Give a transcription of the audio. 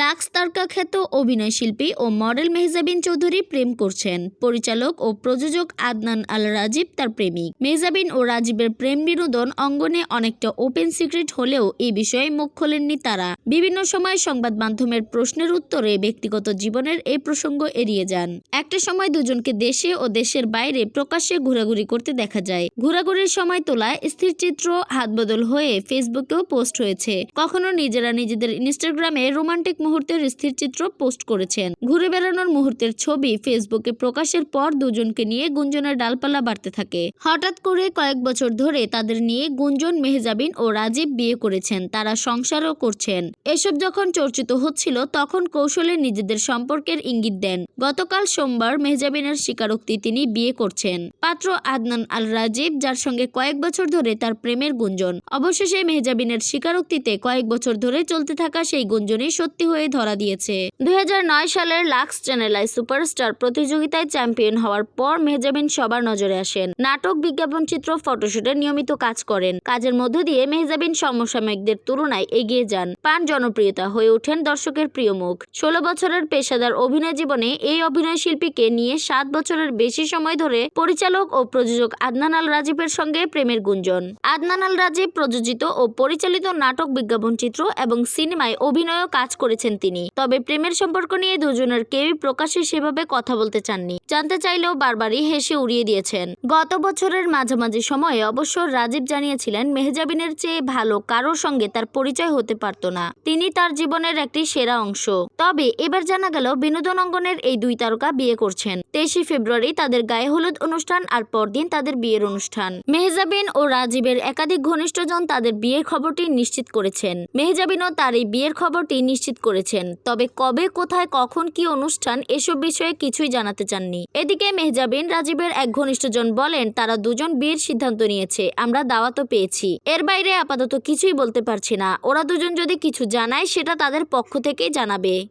Lux তারকা খ্যাত অভিনয় শিল্পী ও মডেল মেহজাবিন চৌধুরী প্রেম করছেন। পরিচালক ও প্রযোজক আদনান আল রাজীব তার প্রেমিক। মেহজাবিন ও রাজীবের প্রেম বিনোদন অঙ্গনে অনেকটা ওপেন সিক্রেট হলেও এই বিষয়ে মুখ খোলেননি তারা। বিভিন্ন সময় সংবাদ মাধ্যমের প্রশ্নের উত্তরে ব্যক্তিগত জীবনের এই প্রসঙ্গ এড়িয়ে যান। একটা সময় দুজনকে দেশে ও দেশের বাইরে প্রকাশ্যে ঘোরাঘুরি করতে দেখা যায়। ঘোরাঘুরির সময় তোলা স্থির চিত্র, হাতবদল হয়ে ফেসবুকেও পোস্ট হয়েছে। কখনো নিজেরা নিজেদের ইনস্টাগ্রামে রোমান্টিক মুহূর্তের স্থির চিত্র পোস্ট করেছেন। ঘুরে বেড়ানোর মুহূর্তের ছবি ফেসবুকে প্রকাশের পর দুজনকে নিয়ে গুঞ্জনের ডালপালা বাড়তে থাকে। হঠাৎ করে কয়েক বছর ধরে তাদের নিয়ে গুঞ্জন মেহজাবিন ও রাজীব বিয়ে করেছেন। তারা সংসারও করছেন। এসব যখন চর্চিত হচ্ছিল, তখন কৌশলে নিজেদের সম্পর্কের ইঙ্গিত দেন। গতকাল সোমবার মেহজাবিনের স্বীকারোক্তি তিনি বিয়ে করছেন। পাত্র আদনান আল রাজীব, যার সঙ্গে কয়েক বছর ধরে তার প্রেমের গুঞ্জন। অবশেষে মেহজাবিনের স্বীকারোক্তিতে কয়েক বছর ধরে চলতে থাকা সেই গুঞ্জনই সত্যি হয়ে ধরা দিয়েছে। দু হাজার নয় সালের লাক্স চ্যানেল আই সুপারস্টার প্রতিযোগিতায় চ্যাম্পিয়ন হওয়ার পর মেহজাবিন সবার নজরে আসেন। নাটক, বিজ্ঞাপন, চিত্র, ফটোশুটে নিয়মিত কাজ করেন। কাজের মধ্য দিয়ে মেহজাবিন সমসাময়িকদের তুলনায় এগিয়ে যান। পান জনপ্রিয়তা হয়ে ওঠেন দর্শকের প্রিয় মুখ। ষোলো বছরের পেশাদার অভিনয় জীবনে এই অভিনয় শিল্পীকে নিয়ে সাত বছরের বেশি সময় ধরে পরিচালক ও প্রযোজক আদনান আল রাজীবের সঙ্গে প্রেমের গুঞ্জন। আদনান আল রাজীব প্রযোজিত ও পরিচালিত নাটক, বিজ্ঞাপন, চিত্র এবং সিনেমায় অভিনয়ও কাজ করেছেন তিনি। তবে প্রেমের সম্পর্ক নিয়ে দুজনের কেউই প্রকাশ্যে সেভাবে কথা বলতে চাননি। জানতে চাইলেও বারবারই হেসে উড়িয়ে দিয়েছেন। গত বছরের মাঝামাঝি সময়ে অবশ্য রাজীব জানিয়েছিলেন, মেহজাবিনের চেয়ে ভালো কারোর সঙ্গে তার পরিচয় হতে পারত না। তিনি তার জীবনের একটি সেরা অংশ। তবে এবার জানা গেল, বিনোদন অঙ্গনের এই দুই তারকা বিয়ে করছেন। তেইশে ফেব্রুয়ারি তাদের গায়ে হলুদ অনুষ্ঠান আর পরদিন তাদের বিয়ের অনুষ্ঠান। মেহজাবিন ও রাজীবের একাধিক ঘনিষ্ঠজন তাদের বিয়ের খবরটি নিশ্চিত করেছেন। মেহজাবিনও তার এই বিয়ের খবরটি নিশ্চিত করেছেন। তবে কবে, কোথায়, কখন কি অনুষ্ঠান, এসব বিষয়ে কিছুই জানাতে চাননি। এদিকে মেহজাবিন রাজীবের এক ঘনিষ্ঠজন বলেন, তারা দুজন বিয়ের সিদ্ধান্ত নিয়েছে, আমরা দাওয়াতও পেয়েছি। এর বাইরে আপাতত কিছুই বলতে পারছি না। ওরা দুজন যদি কিছু জানায়, সেটা তাদের পক্ষ থেকেই জানাবে।